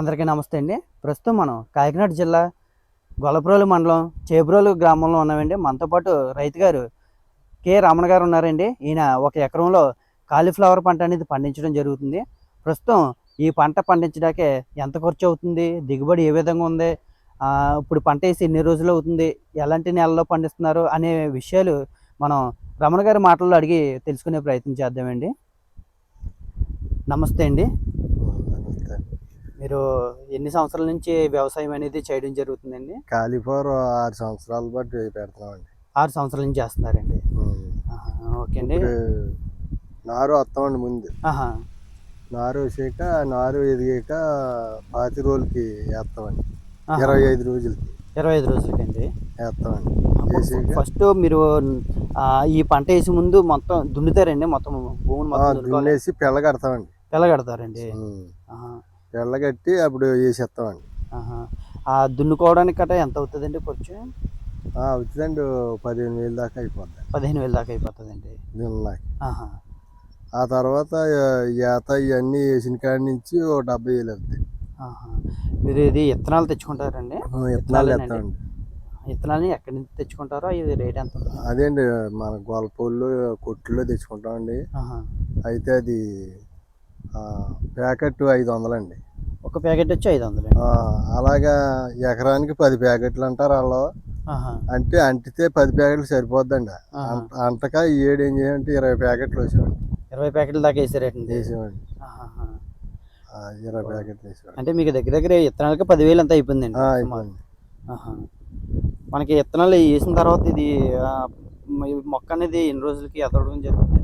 అందరికీ నమస్తే అండి. ప్రస్తుతం మనం కాకినాడ జిల్లా గొలప్రోలు మండలం చేబ్రోలు గ్రామంలో ఉన్నామండి. మనతో పాటు రైతు గారు కె రమణ గారు ఉన్నారండి. ఈయన ఒక ఎకరంలో కాలీఫ్లవర్ పంట అనేది పండించడం జరుగుతుంది. ప్రస్తుతం ఈ పంట పండించడాకే ఎంత ఖర్చు అవుతుంది? దిగుబడి ఏ విధంగా ఉంది? ఇప్పుడు పంట వేసి ఎన్ని రోజులు అవుతుంది? ఎలాంటి నెలలో పండిస్తున్నారు? అనే విషయాలు మనం రమణ గారి మాటల్లో అడిగి తెలుసుకునే ప్రయత్నం చేద్దామండి. నమస్తే అండి. మీరు ఎన్ని సంవత్సరాల నుంచి వ్యవసాయం అనేది చేయడం జరుగుతుందండి? కాలీఫ్లవర్ ఆరు సంవత్సరాలు బట్టి పెడుతున్నామండి ఆరు సంవత్సరాల నుంచి చేస్తున్నారండి. ఓకే అండి. నారు వస్తామండి ముందు. నారు వేసాక నారు ఎదిగాక పాతి రోజులకి వేస్తామండి. ఇరవై ఐదు రోజులకి. ఇరవై ఐదు రోజులకండి. వేస్తామండి. వేసాక ఫస్ట్ మీరు ఈ పంట వేసే ముందు మొత్తం దున్నుతారండి మొత్తం భూమిని దున్నేసి పిల్ల కడతామండి. కట్టి అప్పుడు వేసేస్తామండి. దున్నుకోవడానికి గట్రా ఎంత అవుతుందండి ఖర్చు? అవుతుందండి పదిహేను వేలు దాకా అయిపోద్ది. పదిహేను వేలు దాకా అయిపోతుందండి. దున్నలాకి ఆ తర్వాత ఈత ఇవన్నీ వేసిన కాడి నుంచి ఓ డెబ్బై వేలు వెళ్తాయి. మీరు ఇది విత్తనాలు తెచ్చుకుంటారండి? విత్తనాలు? వేస్తామండి విత్తనాలని ఎక్కడి నుంచి తెచ్చుకుంటారో ఇది రేట్ ఎంత ఉంటుంది? అదేండి మన గొల్లపూళ్ళు కొట్టులో తెచ్చుకుంటామండి. అయితే అది ప్యాకెట్ ఐదు వందలండి ఒక ప్యాకెట్ వచ్చి ఐదు వందలు అలాగా ఎకరానికి పది ప్యాకెట్లు అంటారు వాళ్ళు అంటే అంటితే పది ప్యాకెట్లు సరిపోద్దండి. ఈ ఏడు ఏం చేయాలంటే ఇరవై ప్యాకెట్లు వేసేవాడి ఇరవై ప్యాకెట్ల దాకా వేసారండి. ఆ, ఇరవై ప్యాకెట్లు వేసేవాడి అంటే మీకు దగ్గర దగ్గర విత్తనాలకి పదివేలు అంతా అయిపోయిందండి. అయిపోయింది. మనకి విత్తనాలు వేసిన తర్వాత ఇది మొక్క అనేది ఎన్ని రోజులకి ఎదగడం జరుగుతుందండి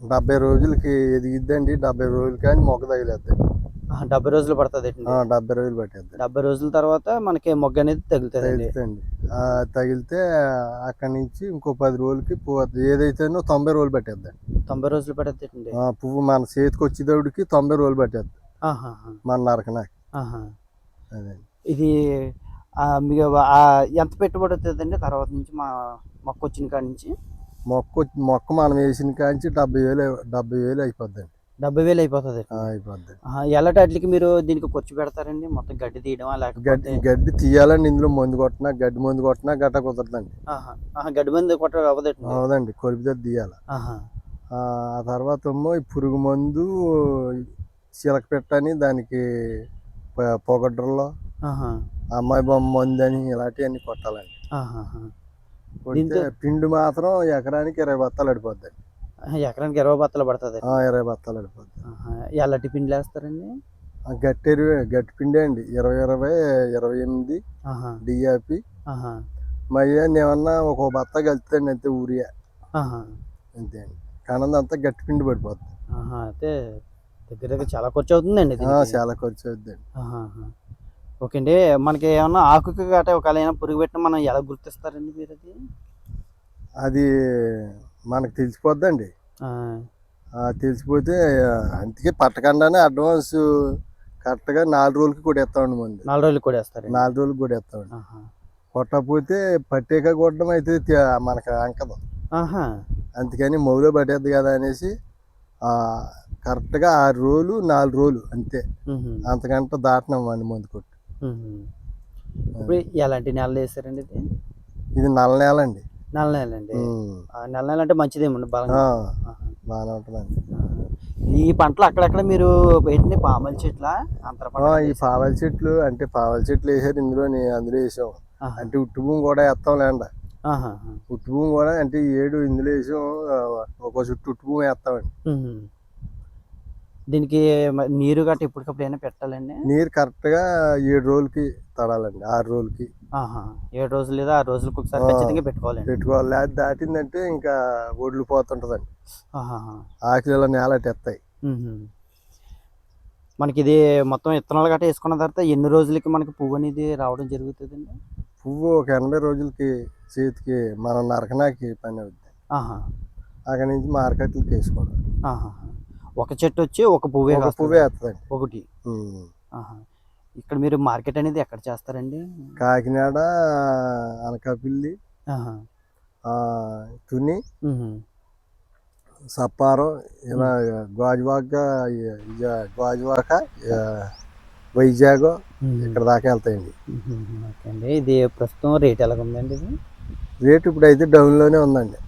డెబ్బై రోజులకి ఎదిగిద్దండి డెబ్బై రోజులకి అని మొక్క తగిలేద్దండి ఆహా, డెబ్బై రోజులు పడుతుంది డెబ్బై రోజులు పట్టేద్ది. డెబ్బై రోజుల తర్వాత మనకి మొగ్గ అనేది తగులుతుందండి. తగిలితే అక్కడి నుంచి ఇంకో పది రోజులకి పువ్వు ఏదైతేనో తొంభై రోజులు పట్టేద్దండి తొంభై రోజులు ఆ, పువ్వు మన చేతికి వచ్చేటప్పటికి తొంభై రోజులు పట్టేద్ది. మన నరకనాకి. ఆహా. అదే. ఇది మీకు ఎంత పెట్టుబడి అవుతుందండి తర్వాత నుంచి మా మొక్క వచ్చిన కాడి నుంచి? మొక్క మొక్క మనం వేసిన కాంచి డెబ్బై వేలు డెబ్బై వేలు అయిపోద్దండి. డెబ్బై వేలు అయిపోతుంది. అయిపోద్ది. ఎల్లటాట్లకి మీరు దీనికి ఖర్చు పెడతారండి? మొత్తం గడ్డి తీయడమా లేకపోతే గడ్డి గడ్డి తీయాలండి ఇందులో మందు కొట్టినా గడ్డి మందు కొట్టినా గట్ట కుదరదండి. గడ్డి మంది కొట్ట అవ్వదండి. అవదండి కొలిపితే తీయాలి. ఆ తర్వాత ఈ పురుగు మందు చిలక పెట్టని దానికి పొగడ్రలో. అమ్మాయి బొమ్మ మందు అని ఇలాంటివన్నీ కొట్టాలండి. దీంతో- పిండి మాత్రం ఎకరానికి ఇరవై బత్తాలు అడిపోద్దండి ఆహా, ఎకరానికి ఇరవై బత్తలు పడుతుంది ఇరవై బత్తాలు అడిపోద్ది. ఎల్లటి పిండి వేస్తారండి గట్టి గట్టి పిండి అండి ఇరవై ఇరవై ఇరవై ఎనిమిది ఆహా. మయ్య ఏమన్నా ఒక బత్త కలుపుతాండి అంతే ఊరియా. అంతే అండి కనందంతా గట్టి పిండి పడిపోద్ది ఆహా. అయితే దగ్గర దగ్గర చాలా ఖర్చు అవుతుందండి. చాలా ఖర్చు అవుద్దండి ఆహాహా. ఓకే అండి మనకి ఏమన్నా ఆకుకి గట్ట ఒకవేళ ఏమైనా పురుగు పెట్టినా మనం ఎలా గుర్తిస్తారండి మీరు అది? అది మనకు తెలిసిపోద్దండి. తెలిసిపోతే అందుకే పట్టకుండానే అడ్వాన్స్ కరెక్ట్గా నాలుగు రోజులకి కొట్టేస్తామండి ముందు. నాలుగు రోజులు కూడా వేస్తారండి నాలుగు రోజులకి కొట్టేస్తామండి. ఆహా. కొట్టకపోతే పట్టేక కొట్టడం అయితే మనకు అంకదు. అందుకని మొగులో పట్టేద్ది కదా అనేసి కరెక్ట్గా ఆరు రోజులు నాలుగు రోజులు అంతే. అంతకంటే దాటినామండి ముందు కొట్టు. ఇప్పుడు ఎలాంటి నెలలు వేసారండి ఇది ఇది నల్ల నేల అండి నెల నెలండి ఉమ్. ఆ, నెల నెల అంటే మంచిదేమండి బలంగా. బాగానే ఉంటుందండి. ఈ పంటలు అక్కడక్కడ మీరు పెట్టిన పామల చెట్ల అంతర ఈ. పావల చెట్లు అంటే పావల చెట్లు వేసారు ఇందులోని అందులో వేసాం. అంటే ఉట్టు భూమి కూడా వేస్తాం లేండి. ఉట్టు భూమి కూడా అంటే ఏడు ఇందులో వేసాం ఒక చుట్టూ ఉట్టు భూమి వేస్తామండి. దీనికి నీరు గట్ట ఎప్పటికప్పుడు అయినా పెట్టాలండి నీరు కరెక్ట్గా ఏడు రోజులకి తడాలండి ఆరు రోజులకి ఆహా. ఏడు రోజులు లేదా ఆరు రోజులకు ఒకసారి. ఖచ్చితంగా పెట్టుకోవాలండి పెట్టుకోవాలి లేదా దాటిందంటే ఇంకా ఒడ్లు పోతుంటుందండి. ఆకులు నేల తెస్తాయి. మనకి ఇది మొత్తం విత్తనాలు గట్రా వేసుకున్న తర్వాత ఎన్ని రోజులకి మనకి పువ్వు అనేది రావడం జరుగుతుందండి పువ్వు ఒక ఎనభై రోజులకి చేతికి మనం నరకనాకి పని అవుద్ది ఆహా అక్కడి నుంచి మార్కెట్లకి వేసుకోవడం. ఒక చెట్టు వచ్చి ఒక పువ్వే. పువ్వే వేస్తుందండి ఒకటి. ఇక్కడ మీరు మార్కెట్ అనేది ఎక్కడ చేస్తారండి? కాకినాడ అనకాపల్లి తుని. సప్పారం ఇలా గాజువాక గాజువాక వైజాగ్. ఇక్కడ దాకా వెళ్తాయండి. అండి. ఇది ప్రస్తుతం రేట్ ఎలా ఉందండి ఇది? రేటు ఇప్పుడు అయితే డౌన్లోనే ఉందండి.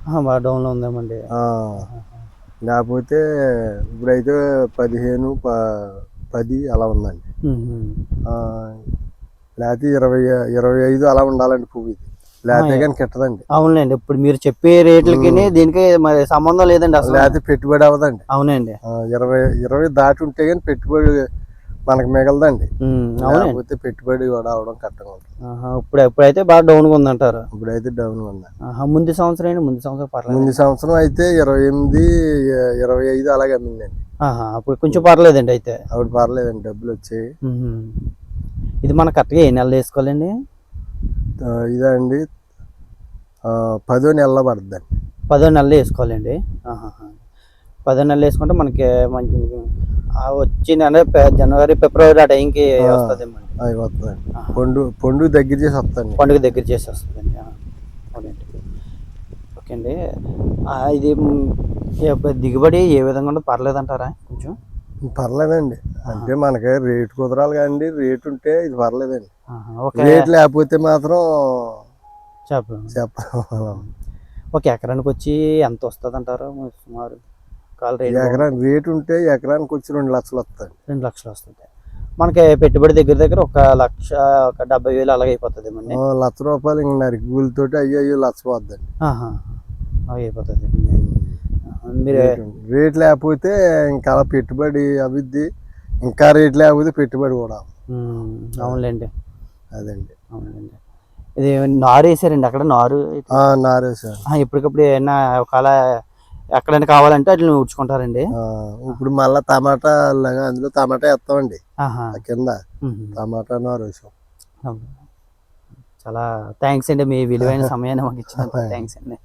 డౌన్లో ఉందామండి లేకపోతే ఇప్పుడైతే పదిహేను ప పది అలా ఉందండి. లేకపోతే ఇరవై ఇరవై ఐదు అలా ఉండాలండి పువ్వు ఇది. లేకపోతే కానీ కిట్టదండి. అవునండి ఇప్పుడు మీరు చెప్పే రేట్లకి దీనికి మరి సంబంధం లేదండి అసలు. లేకపోతే పెట్టుబడి అవ్వదండి. అవునండి. ఇరవై ఇరవై దాటి ఉంటే కానీ పెట్టుబడి మనకు మిగలదండి. లేకపోతే పెట్టుబడి కూడా అవడం కట్టగా ఆహా, ఇప్పుడు ఎప్పుడైతే బాగా డౌన్గా ఉందంటారు? ఇప్పుడైతే డౌన్ ఆహా, ముందు సంవత్సరం అండి ముందు సంవత్సరం పర్లేదు? ముందు సంవత్సరం అయితే ఇరవై ఎనిమిది ఇరవై ఐదు అలాగే అమ్మిందండి. అప్పుడు కొంచెం పర్లేదండి అయితే. అప్పుడు పర్లేదండి డబ్బులు వచ్చాయి. ఇది మన కరెక్ట్గా ఏ నెలలు వేసుకోవాలండి? ఇదండి ఆ, పదో నెలలో పడుతుందండి. పదో నెలలు వేసుకోవాలండి. పదో నెలలు వేసుకుంటే మనకి మంచి ఆ వచ్చి నెల ఫె- జనవరి ఫిబ్రవరి ఆ టైంకి. వస్తుంది అది వస్తుందండి పండు పండు దగ్గర చేసి వస్తుందండి పండుగ దగ్గర చేసి వస్తుందండి. అవునండి. ఓకే అండి ఇది దిగుబడి ఏ విధంగా ఉండదు పర్లేదంటారా కొంచెం? పర్లేదండి. అంటే మనకి రేటు కుదరాలి కదండి. రేటు ఉంటే ఇది పర్లేదండి. రేట్ లేకపోతే మాత్రం చెప్పండి. చెప్పలేం. ఒక ఎకరానికి వచ్చి ఎంత వస్తుంది అంటారు సుమారు ఎకరానికి రేటు ఉంటే ఎకరానికి వచ్చి రెండు లక్షలు వస్తాయండి రెండు లక్షలు వస్తుంది మనకి పెట్టుబడి దగ్గర దగ్గర ఒక లక్ష ఒక డెబ్బై వేలు అలాగే అయిపోతుంది ఆ, లక్ష రూపాయలు ఇంక నరికి కూలితోటి అయ్యో అయ్యో లక్ష పోద్దండి. అయిపోతుంది. మీరు రేటు లేకపోతే ఇంకా అలా పెట్టుబడి అభివృద్ధి ఇంకా రేట్ లేకపోతే పెట్టుబడి కూడా అవునులేండి. అదండి. అవునులేండి. ఇది నారు వేసారండి అక్కడ నారు? నారేసాను ఆ, ఎప్పటికప్పుడు ఏమైనా ఒకవేళ ఎక్కడైనా కావాలంటే వాటిని ఉంచుకుంటారండి ఆ, ఇప్పుడు మళ్ళా టమాటా లాగా అందులో టమాటా వేస్తామండి కింద. టమాటా అవును. చాలా థ్యాంక్స్ అండి మీ విలువైన సమయాన్ని మాకు ఇచ్చినందుకు థ్యాంక్స్ అండి.